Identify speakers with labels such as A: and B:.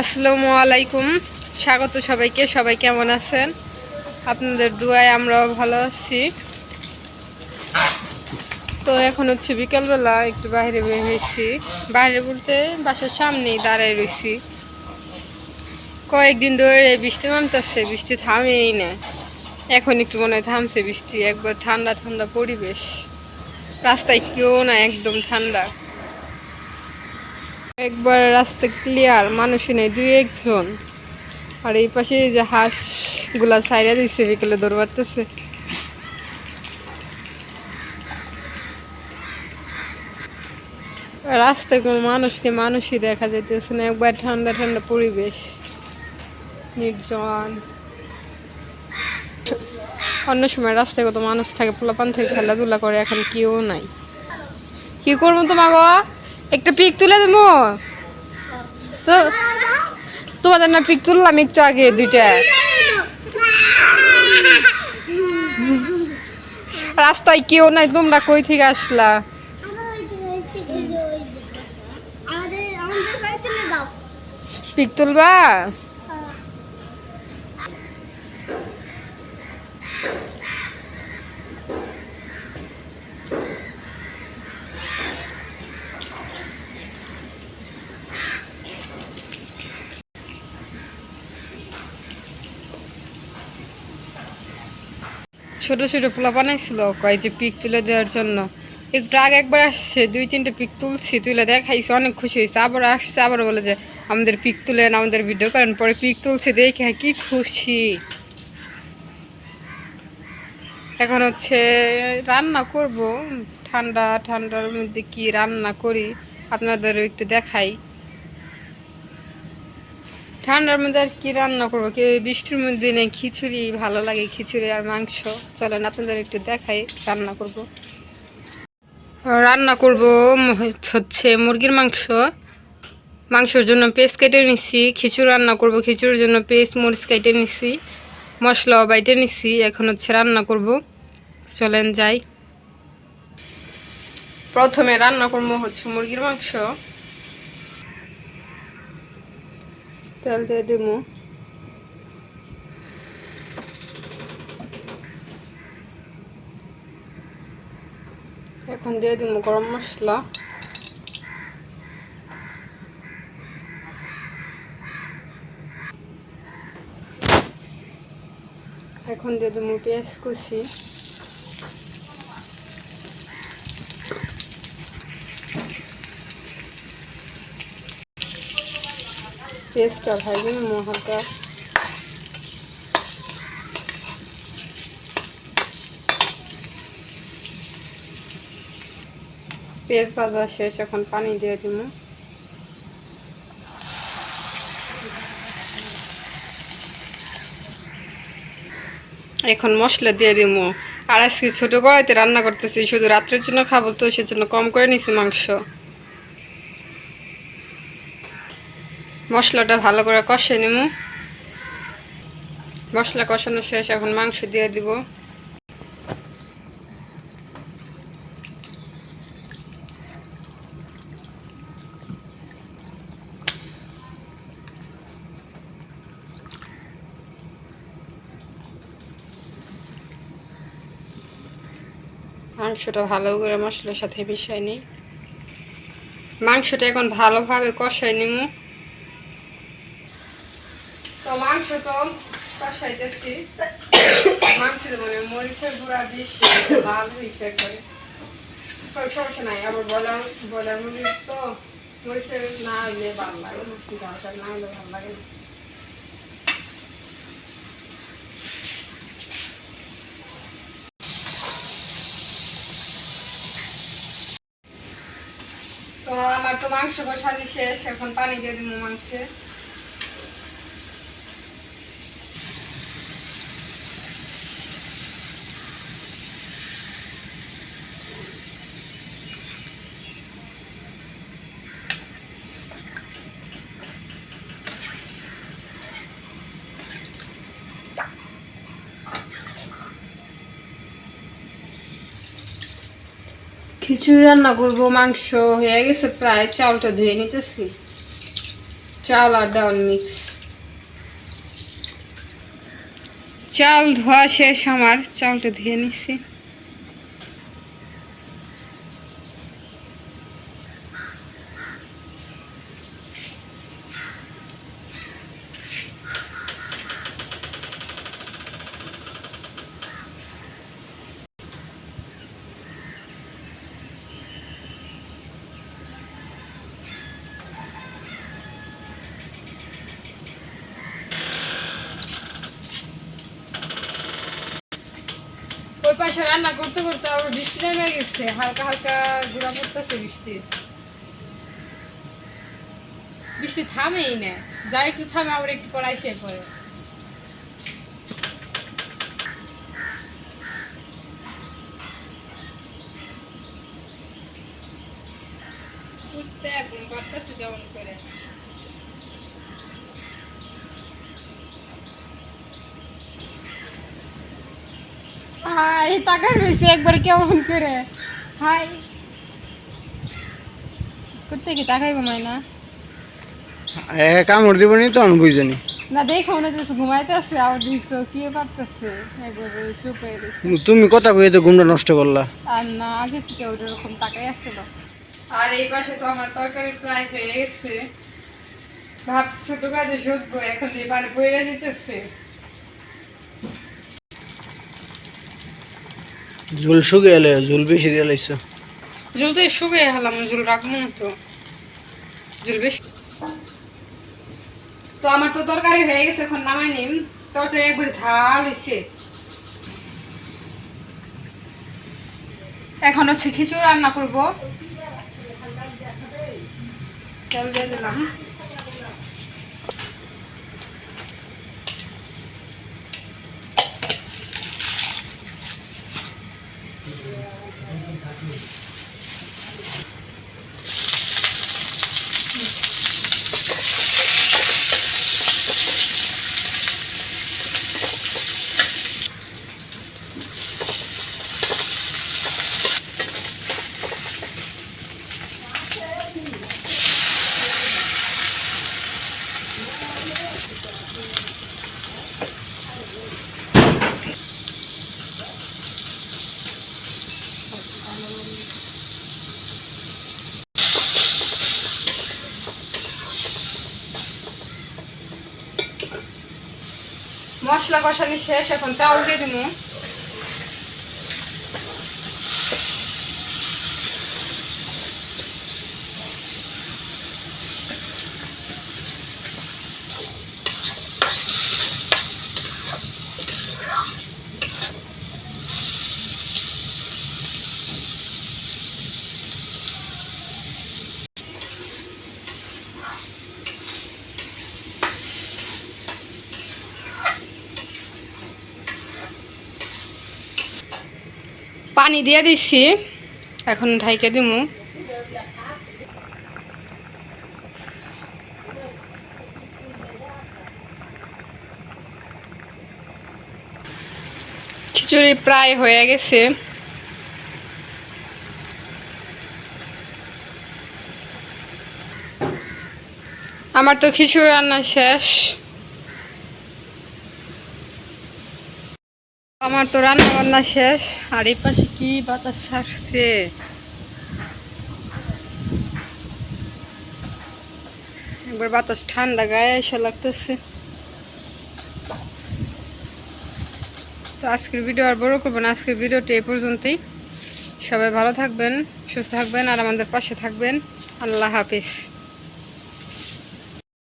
A: আসসালামু আলাইকুম। স্বাগত সবাইকে। সবাই কেমন আছেন? আপনাদের দুয়ায় আমরাও ভালো আছি। তো এখন হচ্ছে বিকালবেলা একটু বাইরে বের হয়েছি। বাইরে বলতে বাসার সামনেই দাঁড়ায় রয়েছি কয়েকদিন ধরে বৃষ্টি নামতেছে, বৃষ্টি থামেই না। এখন একটু মনে হয় থামছে বৃষ্টি, একবার ঠান্ডা ঠান্ডা পরিবেশ। রাস্তায় কেউ না একদম ঠান্ডা। একবার রাস্তা ক্লিয়ার মানুষই নেই, দুই একজন। আর এই পাশে যে হাঁসগুলা সাইরা দিচ্ছে বিকেলে দৌড় মারতেছে। রাস্তায় কোনো মানুষকে মানুষই দেখা যাইতেছে না, একবার ঠান্ডা ঠান্ডা পরিবেশ, নির্জন। অন্য সময় রাস্তায় কত মানুষ থাকে, পোলাপান থেকে খেলাধুলা করে, এখন কেউ নাই। কি করব তোমার গো একটা পিক তুলে দেবো? তো তোমাদের না পিক তুললাম একটু আগে দুইটা। রাস্তায় কেউ নাই, তোমরা কই থেকে আসলা? পিক তুলবা? ছোট ছোট পোলা বানাইছিল, কয় যে পিক তুলে দেওয়ার জন্য। একটু আগে একবার আসছে, দুই তিনটে পিক তুলছি, তুলে দেখাইছে, অনেক খুশি হয়েছে। আবার আসছে, আবার বলে যে, আমাদের পিক তুলেন আমাদের ভিডিও করেন। পরে পিক তুলছে, দেখে কি খুশি। এখন হচ্ছে, রান্না করব। ঠান্ডা, ঠান্ডার মধ্যে কি রান্না করি? আপনাদের একটু দেখাই। ঠান্ডার মধ্যে আর কি রান্না করব? কি বৃষ্টির মধ্যে নেই খিচুড়ি ভালো লাগে, খিচুড়ি আর মাংস। চলেন আপনাদের একটু দেখাই রান্না করব। রান্না করব হচ্ছে মুরগির মাংস। মাংসের জন্য পেস্ট কেটে নিছি, খিচুড়ি রান্না করব। খিচুড়ির জন্য পেস্ট মরিচ কেটে নিছি, মশলাও বাইটে নিছি, এখন হচ্ছে রান্না করব। চলেন যাই। প্রথমে রান্না করব হচ্ছে মুরগির মাংস। তেল দিয়ে দেবো এখন দিয়ে দেবো গরম মশলা। এখন দিয়ে দেবো পেঁয়াজ কুচি। পেঁয়াজটা ভাজি নেব হালকা। পেঁয়াজ ভাজা শেষ, এখন পানি দিয়ে দিব। এখন মশলা দিয়ে দিব। আর আজকে ছোটো কড়াইতে রান্না করতেছি, শুধু রাত্রের জন্য খাব তো, সেজন্য কম করে নিছি মাংস। মশলাটা ভালো করে কষে নেব মশলা কষানো শেষ, এখন মাংস দিয়ে দিব। মাংসটা ভালো করে মশলার সাথে মিশাই নিই। মাংসটা এখন ভালোভাবে কষাই নিব তো মরিচের গুঁড়া বেশি, লাল হয়েছে সমস্যা নাই, আবার বলার বলার মুরগি তো মরিচের না হইলে ভালো লাগে ঝালটা না হইলে ভালো লাগে তো আমার তো মাংস কষানি শেষ, এখন পানি দিয়ে দিব মাংসে। খিচুড়ি রান্না করব, মাংস হয়ে গেছে, প্রায় চালটা ধুয়ে নিতেছি। চাল আর ডাল মিক্স চাল ধোয়া শেষ, আমার চালটা ধুয়ে নিচ্ছি রান্না করতে করতে আবার বৃষ্টি নেমে গেছে, হালকা হালকা গুঁড়া পড়তেছে বৃষ্টির বৃষ্টি থামেই না যা একটু থামে, আবার একটু পড়াই সে পরে উঠতে এখন করতেছে যেমন করে হাই টাকার রয়েছে একবার কেমন করে? হাই। করতে কি টাকাই ঘুমায় না?
B: এ কামড় দিব নি তখন বুঝনি
A: না দেখো মনে হচ্ছে ঘুমাইতে আছে আর দিন চোখিয়ে পারতেছে একবারে চুপ হয়ে গেছে
B: তুমি কথা কয়ে তো ঘুমটা নষ্ট করলা।
A: আর না আগে থেকে ওই রকম টাকাই আসছিল আর এই পাশে তো আমার তরকারি প্রায় হয়ে গেছে। ভাবছি ছোট কাজে শুধবো এখন যে পানি পড়ে যেতেছে
B: ঝুল শুকিয়ে এলে ঝুল বেশি দিয়ে লাইছো।
A: জল তো শুবে হলাম জল রাখব না তো। জল বেশি তো আমার তো তরকারি হয়ে গেছে, এখন নামাই নিম। তরকারি একবার ঝাল হয়েছে এখন হচ্ছে খিচুড়ি রান্না করব। তেল দিয়ে দিলাম। মশলা কষানি শেষ এখন চাউল দিয়ে দিব। পানি দিয়ে দিচ্ছি এখন ঢাইকে দিব খিচুড়ি প্রায় হয়ে গেছে। আমার তো খিচুড়ি রান্না শেষ। আমার তো রান্না বান্না শেষ, আর এই পাশে কি বাতাস ছাড়ছে? একবার বাতাস ঠান্ডা গায়ে এসে লাগতেছে। তো আজকের ভিডিও আর বড় করব না, আজকের ভিডিওটি এ পর্যন্তই। সবাই ভালো থাকবেন, সুস্থ থাকবেন, আর আমাদের পাশে থাকবেন। আল্লাহ হাফিজ।